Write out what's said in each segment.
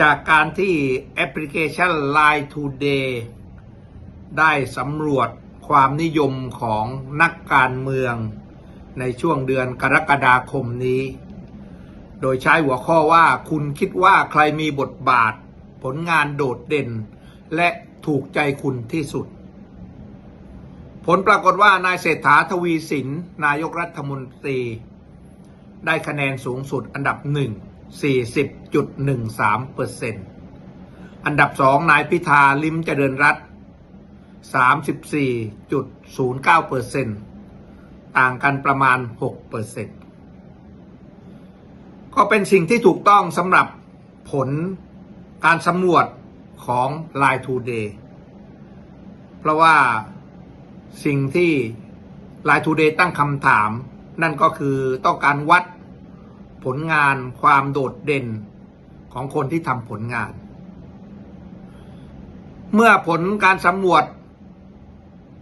จากการที่แอปพลิเคชัน Line Today ได้สำรวจความนิยมของนักการเมืองในช่วงเดือนกรกฎาคมนี้ โดยใช้หัวข้อว่าคุณคิดว่าใครมีบทบาท ผลงานโดดเด่น และถูกใจคุณที่สุด ผลปรากฏว่านายเศรษฐาทวีสิน นายกรัฐมนตรี ได้คะแนนสูงสุดอันดับหนึ่ง 40.13เปอร์เซ็นต์อันดับสองนายพิธาลิมเจริญรัตน์34.09เปอร์เซ็นต์ต่างกันประมาณ6เปอร์เซ็นต์ก็เป็นสิ่งที่ถูกต้องสำหรับผลการสำรวจของ Line Today เพราะว่าสิ่งที่ Line Today ตั้งคำถาม นั่นก็คือต้องการวัด ผลงานความโดดเด่นของคนที่ทำผลงาน เมื่อผลการสำรวจ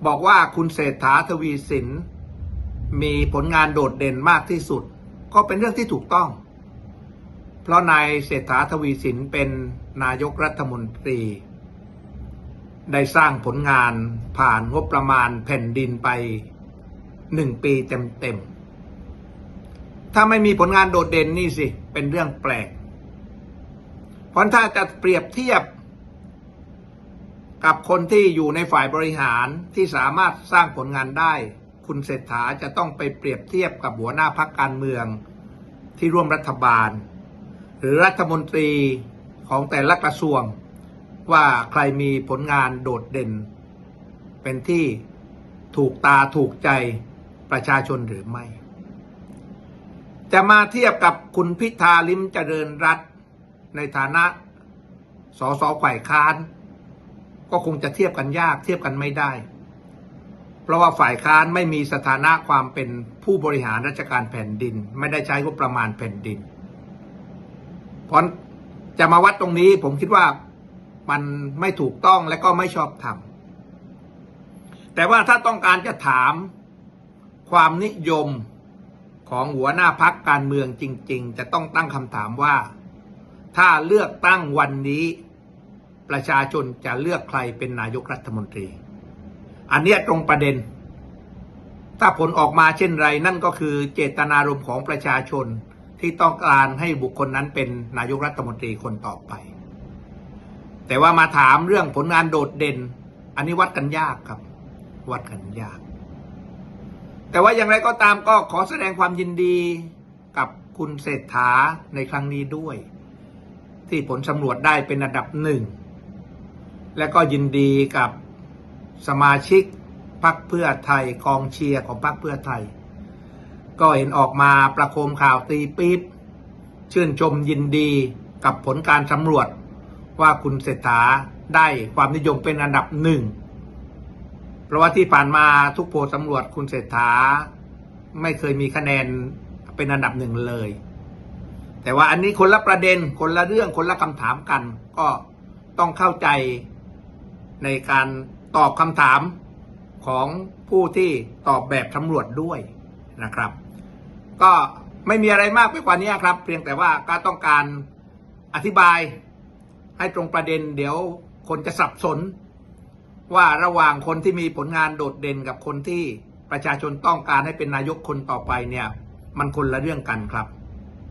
บอกว่าคุณเศรษฐาทวีสิน มีผลงานโดดเด่นมากที่สุด ก็เป็นเรื่องที่ถูกต้อง เพราะนายเศรษฐาทวีสินเป็นนายกรัฐมนตรี ได้สร้างผลงานผ่านงบประมาณแผ่นดินไปหนึ่งปีเต็มๆ ถ้าไม่มีผลงานโดดเด่นนี่สิ เป็นเรื่องแปลก เพราะถ้าจะเปรียบเทียบ กับคนที่อยู่ในฝ่ายบริหารที่สามารถสร้างผลงานได้ คุณเศรษฐาจะต้องไปเปรียบเทียบกับหัวหน้าพักการเมือง ที่ร่วมรัฐบาล หรือรัฐมนตรีของแต่ละกระทรวง ว่าใครมีผลงานโดดเด่น เป็นที่ถูกตาถูกใจประชาชนหรือไม่ จะมาเทียบกับคุณพิธาลิมเจริญรัตในฐานะสสฝ่ายค้าน ก็คงจะเทียบกันยากเทียบกันไม่ได้ เพราะว่าฝ่ายค้านไม่มีสถานะความเป็นผู้บริหารราชการแผ่นดิน ไม่ได้ใช้งบประมาณแผ่นดินเพราะจะมาวัดตรงนี้ผมคิดว่ามันไม่ถูกต้องและก็ไม่ชอบธรรมแต่ว่าถ้าต้องการจะถามความนิยม ของหัวหน้าพักการเมืองจริง ๆ จะต้องตั้งคำถามว่า ถ้าเลือกตั้งวันนี้ ประชาชนจะเลือกใครเป็นนายกรัฐมนตรี อันเนี้ยตรงประเด็น ถ้าผลออกมาเช่นไรนั่นก็คือเจตนารมณ์ของประชาชนที่ต้องการให้บุคคลนั้นเป็นนายกรัฐมนตรีคนต่อไป แต่ว่ามาถามเรื่องผลงานโดดเด่น อันนี้วัดกันยากครับ วัดกันยาก แต่ว่าอย่างไรก็ตามก็ขอแสดงความยินดีกับคุณเศรษฐาในครั้งนี้ด้วย ที่ผลสำรวจได้เป็นอันดับหนึ่ง และก็ยินดีกับสมาชิกพรรคเพื่อไทยกองเชียร์ของพรรคเพื่อไทย ก็เห็นออกมาประโคมข่าวตีปี๊บชื่นชมยินดีกับผลการสำรวจว่าคุณเศรษฐาได้ความนิยมเป็นอันดับหนึ่ง เพราะว่าที่ผ่านมาทุกโพลสำรวจคุณเศรษฐา ไม่เคยมีคะแนนเป็นอันดับหนึ่งเลย แต่ว่าอันนี้คนละประเด็นคนละเรื่องคนละคำถามกัน ก็ต้องเข้าใจในการตอบคำถามของผู้ที่ตอบแบบสำรวจด้วยนะครับ ก็ไม่มีอะไรมากไปกว่านี้ครับ เพียงแต่ว่าก็ต้องการอธิบายให้ตรงประเด็นเดี๋ยวคนจะสับสน ว่าระหว่างคนที่มีผลงานโดดเด่นกับคนที่ประชาชนต้องการให้เป็นนายกคนต่อไปเนี่ย มันคนละเรื่องกันครับ